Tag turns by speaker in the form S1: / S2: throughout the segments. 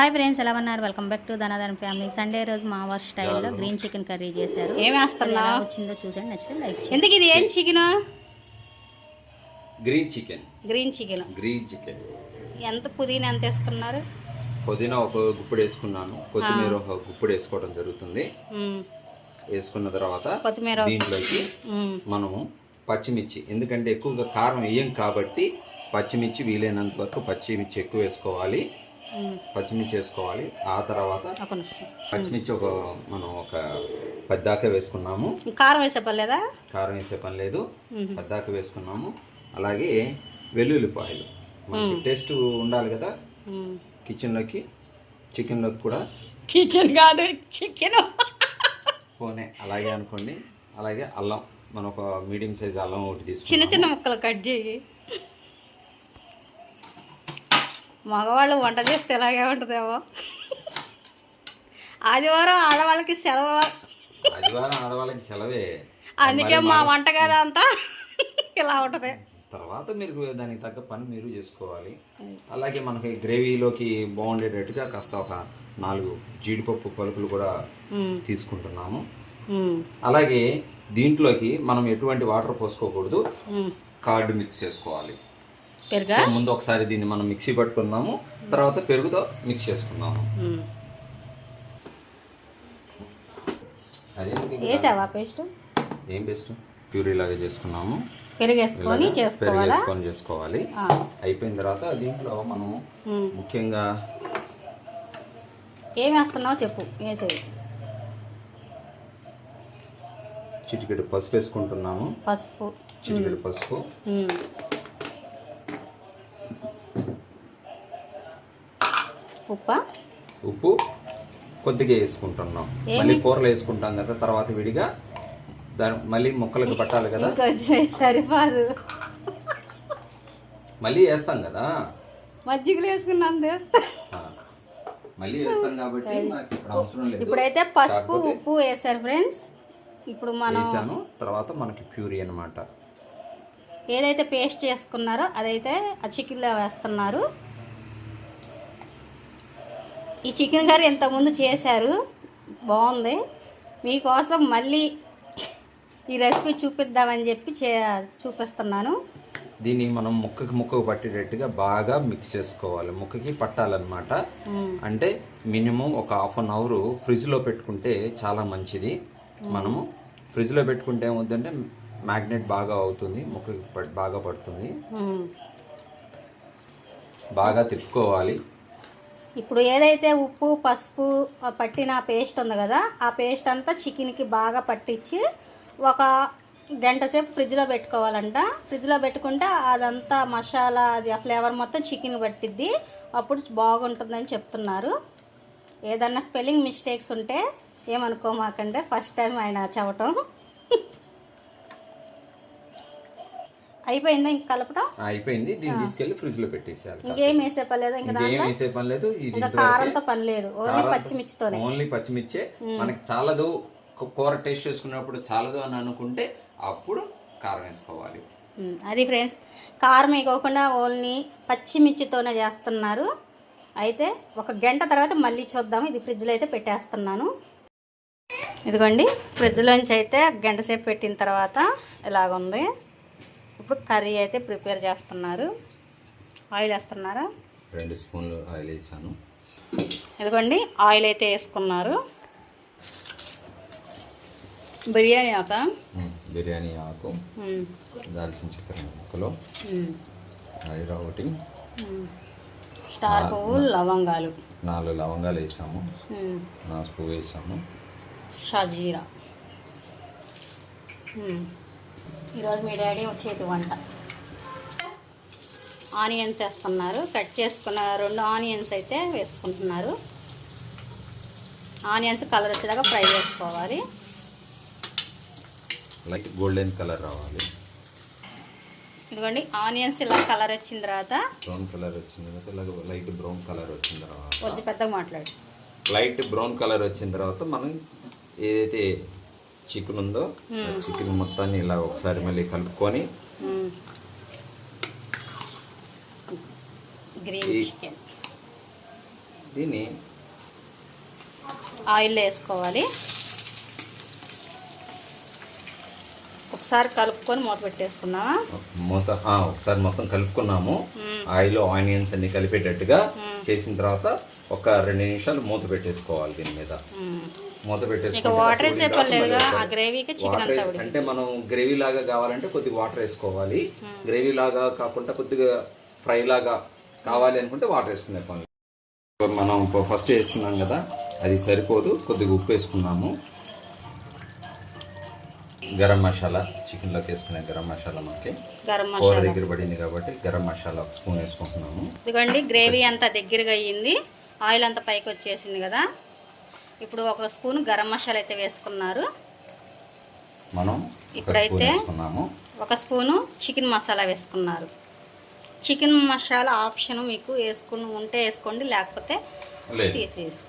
S1: Hi friends ఎలా ఉన్నారు? Welcome back to Dhanadhan family Sunday రోజు మా వారి స్టైల్లో గ్రీన్ చికెన్ కర్రీ చేశారు.
S2: ఏం వేస్తున్నా
S1: వచ్చిందో చూసండి నచ్చితే లైక్ చేయండి.
S2: ఎందుకు ఇది ఏం chicken
S3: green chicken
S2: green chicken
S3: green chicken
S2: ఎంత పుదీనా ఎంత వేసుకున్నారు?
S3: పుదీనా ఒక గుప్పుడు వేసుకున్నాను. కొత్తిమీర ఒక గుప్పుడు వేసుకోవడం జరుగుతుంది. వేసుకున్న తర్వాత
S2: కొత్తిమీర
S3: దీంట్లోకి. మనము పచ్చిమిర్చి. ఎందుకంటే ఎక్కువగా కారం వేయం కాబట్టి పచ్చిమిర్చి వీలైనంత వరకు పచ్చిమిర్చి ఎక్కువ వేసుకోవాలి. పచ్చిమిర్చి వేసుకోవాలి ఆ తర్వాత పచ్చిమిర్చి ఒక మనం ఒక పద్దాక వేసుకున్నాము.
S2: కారం వేసే పర్లేదా
S3: కారం వేసే పని లేదు. పద్దాక వేసుకున్నాము. అలాగే వెల్లుల్లిపాయలు. మనకి టేస్ట్ ఉండాలి కదా. కిచెన్లోకి చికెన్లోకి కూడా
S2: కిచెన్ కాదు చికెన్.
S3: పోనే. అలాగే అనుకోండి. అలాగే అల్లం. మనం ఒక మీడియం సైజ్ అల్లం ఒకటి
S2: చిన్న
S3: తీసుకున్నాము.
S2: చిన్న ముక్కలు కట్ చేయి. మగవాళ్ళు వంట చేస్తే ఎలాగే ఉంటుందేమో. ఆదివారం ఆడవాళ్ళకి సెలవు.
S3: ఆదివారం ఆడవాళ్ళకి సెలవే.
S2: అందుకే మా వంటగది అంతా ఇలా ఉంటుంది.
S3: తర్వాత మీరు దానికి తగ్గ పని మీరు చేసుకోవాలి. అలాగే మనకి గ్రేవీలోకి బాగుండేటట్టుగా కాస్త ఒక నాలుగు జీడిపప్పు పలుకులు కూడా తీసుకుంటున్నాము. అలాగే దీంట్లోకి మనం ఎటువంటి వాటర్ పోసుకోకూడదు. కార్డు మిక్స్ చేసుకోవాలి.
S2: పెరుగా?
S3: సో ముందు ఒకసారి దీన్ని మనం మిక్సీ పట్టుకున్నాము తర్వాత పెరుగుతో మిక్స్ చేసుకున్నాము
S2: వేసావా పేస్ట్?
S3: ఏం బెస్ట్ ప్యూరీ లాగా చేసుకున్నాము.
S2: పెరుగు వేసుకొని
S3: పెరుగు
S2: చేసుకోవాలా?
S3: వేసుకొని చేసుకోవాలి.
S2: ఆ.
S3: అయిపోయిన తర్వాత దీంట్లో మనం
S2: మ్మ్.
S3: ముఖ్యంగా
S2: ఏం వేస్తున్నావు చెప్పు వేసేది
S3: చిటికెడు పసుపు వేసుకుంటున్నాము.
S2: పసుపు.
S3: చిటికెడు పసుపు.
S2: ఉప్పా?
S3: ఉప్పు కొద్దిగా వేసుకుంటున్నాం. మళ్ళీ కూరలు వేసుకుంటాం కదా తర్వాత విడిగా దాని మళ్ళీ ముక్కలకు పట్టాలి కదా.
S2: సరిపోదు.
S3: మళ్ళీ వేస్తాం కదా.
S2: మజ్జిగలు వేసుకున్నాను వేస్తా
S3: ఆ. మళ్ళీ వేస్తాం కాబట్టి నాకు ఇప్పుడు అవసరం లేదు.
S2: ఇప్పుడైతే పసుపు
S3: కాకపోతే
S2: ఉప్పు వేసారు ఫ్రెండ్స్. ఇప్పుడు మనం
S3: వేసాను తర్వాత మనకి ప్యూరీ అన్నమాట.
S2: ఏదైతే పేస్ట్ చేసుకున్నారో అదైతే ఆ చికెన్లో వేస్తున్నారు. ఈ చికెన్ కర్రీ ఇంతకుముందు చేశారు. బాగుంది. మీకోసం మళ్ళీ ఈ రెసిపీ చూపిద్దామని చెప్పి చే చూపిస్తున్నాను.
S3: దీన్ని మనం ముక్కకి ముక్కకు పట్టేటట్టుగా బాగా మిక్స్ చేసుకోవాలి. ముక్కకి పట్టాలన్నమాట. అంటే మినిమం ఒక హాఫ్ అన్ అవర్ ఫ్రిడ్జ్లో పెట్టుకుంటే చాలా మంచిది. మనము ఫ్రిడ్జ్లో పెట్టుకుంటే ఏమవుతుందంటే మ్యాగ్నెట్ బాగా అవుతుంది. ముక్కకి బాగా పడుతుంది. బాగా తిప్పుకోవాలి.
S2: ఇప్పుడు ఏదైతే ఉప్పు పసుపు పట్టిన పేస్ట్ ఉంది కదా ఆ పేస్ట్ అంతా చికెన్కి బాగా పట్టించి ఒక గంట సేపు ఫ్రిడ్జ్లో పెట్టుకోవాలంట. ఫ్రిడ్జ్లో పెట్టుకుంటే అదంతా మసాలా అది ఆ ఫ్లేవర్ మొత్తం చికెన్ పట్టిద్ది. అప్పుడు బాగుంటుందని చెప్తున్నారు. ఏదన్నా స్పెల్లింగ్ మిస్టేక్స్ ఉంటే ఏమనుకోమాకంటే ఫస్ట్ టైం ఆయన చవటం అయిపోయిందా ఇంక కలపటం?
S3: అయిపోయింది. దీన్ని తీసుకెళ్ళి ఫ్రిడ్జ్లో పెట్టేసేయాలి
S2: ఇంకేం వేసే పర్లేదు ఇంకా
S3: ఇంకేం వేసే పని లేదు. ఇది
S2: కారంతో పని లేదు. ఓన్లీ పచ్చిమిర్చితోనే.
S3: ఓన్లీ పచ్చిమిర్చే. మనకి చాలదు. కూర టేస్ట్ చేసుకున్నప్పుడు చాలదు అని అనుకుంటే అప్పుడు కారం వేసుకోవాలి.
S2: అది ఫ్రెండ్స్ కారం వేయకోకుండా ఓన్లీ పచ్చిమిర్చితోనే చేస్తున్నారు. అయితే ఒక గంట తర్వాత మళ్ళీ చూద్దాం. ఇది ఫ్రిడ్జ్లో అయితే పెట్టేస్తున్నాను. ఇదిగోండి ఫ్రిడ్జ్లోంచి అయితే గంట సేపు పెట్టిన తర్వాత ఇలాగుంది. ఇప్పుడు కర్రీ అయితే ప్రిపేర్ చేస్తున్నారు. ఆయిల్ వేస్తున్నారా?
S3: రెండు స్పూన్లు ఆయిల్ వేసాను.
S2: ఇదిగోండి ఆయిల్ అయితే వేసుకున్నారు. బిర్యానీ ఆక?
S3: బిర్యానీ ఆకు దాల్చిన చెక్కర ముక్కలు ఐరా ఒకటి
S2: స్టార్ పువ్వు లవంగాలు.
S3: నాలుగు లవంగాలు వేసాము. నాసు పువ్వు వేసాము.
S2: షాజీరా. ఈరోజు మీ డాడీ చేతి వంట. ఆనియన్స్ వేస్తున్నారు. కట్ చేసుకున్న రెండు ఆనియన్స్ అయితే వేసుకుంటున్నారు. ఆనియన్స్ కలర్ వచ్చేదాకా ఫ్రై చేసుకోవాలి.
S3: లైట్ గోల్డెన్ కలర్ రావాలి.
S2: ఇదిగోండి ఆనియన్స్ ఇలా కలర్ వచ్చిన తర్వాత
S3: బ్రౌన్ కలర్ వచ్చిన తర్వాత లైట్ బ్రౌన్ కలర్ వచ్చిన తర్వాత
S2: కొంచెం పెద్దగా మాట్లాడు.
S3: లైట్ బ్రౌన్ కలర్ వచ్చిన తర్వాత మనం ఏదైతే చికెన్ ఉందో చికెన్ మొత్తాన్ని ఇలా ఒకసారి మళ్ళీ కలుపుకొని దీన్ని
S2: ఆయిల్ వేసుకోవాలి. ఒకసారి కలుపుకొని మూత పెట్టేసుకున్నావా?
S3: మూత ఒకసారి మొత్తం కలుపుకున్నాము. ఆయిల్ ఆనియన్స్ అన్ని కలిపేటట్టుగా చేసిన తర్వాత ఒక రెండు నిమిషాలు మూత పెట్టేసుకోవాలి దీని మీద. మూత
S2: వేసి-
S3: అంటే మనం గ్రేవీ లాగా కావాలంటే కొద్దిగా వాటర్ వేసుకోవాలి. గ్రేవీ లాగా కాకుండా కొద్దిగా ఫ్రై లాగా కావాలి అనుకుంటే వాటర్ వేసుకునే పని. మనం ఫస్ట్ వేసుకున్నాం కదా అది సరిపోదు. కొద్దిగా ఉప్పు వేసుకున్నాము. గరం మసాలా చికెన్లోకి వేసుకునే గరం మసాలా మనకి.
S2: గరం
S3: కూర దగ్గర పడింది కాబట్టి గరం మసాలా ఒక స్పూన్ వేసుకుంటున్నాము.
S2: ఇదిగోండి గ్రేవీ అంతా దగ్గరగా అయ్యింది. ఆయిల్ అంతా పైకి వచ్చేసింది కదా. ఇప్పుడు ఒక స్పూన్ గరం మసాలా అయితే వేసుకున్నారు.
S3: మనం
S2: ఇప్పుడైతే ఒక స్పూను చికెన్ మసాలా వేసుకున్నారు. చికెన్ మసాలా ఆప్షన్ మీకు వేసుకుని ఉంటే వేసుకోండి లేకపోతే తీసేసి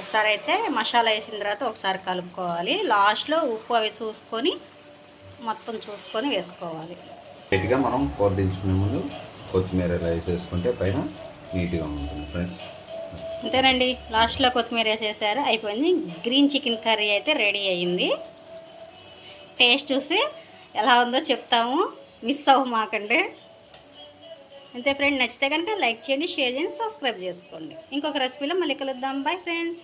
S2: ఒకసారి అయితే మసాలా వేసిన తర్వాత ఒకసారి కలుపుకోవాలి. లాస్ట్లో ఉప్పు అవి చూసుకొని మొత్తం చూసుకొని వేసుకోవాలి.
S3: గట్టిగా మనం కూర దించుకునే ముందు కొత్తిమీర ఇలా వేసేసుకుంటే పైన నీట్గా ఉంటుంది ఫ్రెండ్స్.
S2: అంతేనండి. లాస్ట్లో కొత్తిమీర వేసేసారు. అయిపోయింది. గ్రీన్ చికెన్ కర్రీ అయితే రెడీ అయ్యింది. టేస్ట్ చూసి ఎలా ఉందో చెప్తాము. మిస్ అవ్వ మాకండి అంతే ఫ్రెండ్. నచ్చితే కనుక లైక్ చేయండి షేర్ చేయండి సబ్స్క్రైబ్ చేసుకోండి. ఇంకొక రెసిపీలో మళ్ళీ కలుద్దాం. Bye friends.